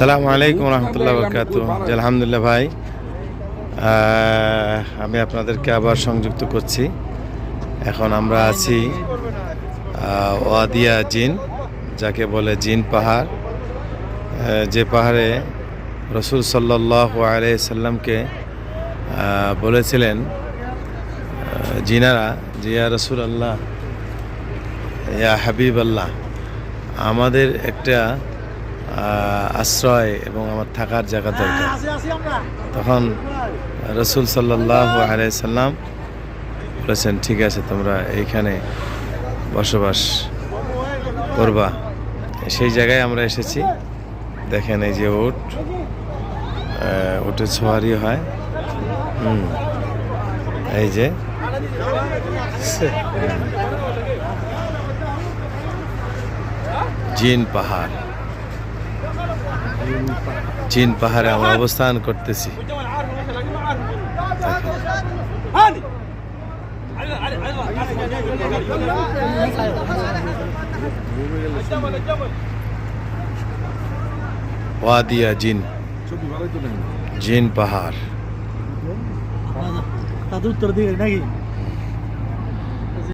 সালামু আলাইকুম রহমতুল্লাহ বরকাত আলহামদুলিল্লাহ ভাই। আমি আপনাদেরকে আবার সংযুক্ত করছি। এখন আমরা আছি ওয়াদিয়া জিন, যাকে বলে জিন পাহাড়। যে পাহাড়ে রসুল সাল্লাহ আলাই সাল্লামকে বলেছিলেন জিনারা জিয়া রসুল আল্লাহ ইয়া হাবিব আল্লাহ আমাদের একটা আশ্রয় এবং আমার থাকার জায়গা দরকার। তখন রসুল সাল্লাহ আলাইসাল্লাম বলেছেন, ঠিক আছে, তোমরা এইখানে বসবাস করবা। সেই জায়গায় আমরা এসেছি। দেখেন এই যে উট উটের ছোয়ারি হয়। হুম, এই যে। জিন পাহাড়। জিন পাহাড়ে আমরা অবস্থান করতেছি। ওয়াদিয়া জিন। জিন পাহাড়। তাদের নাকি?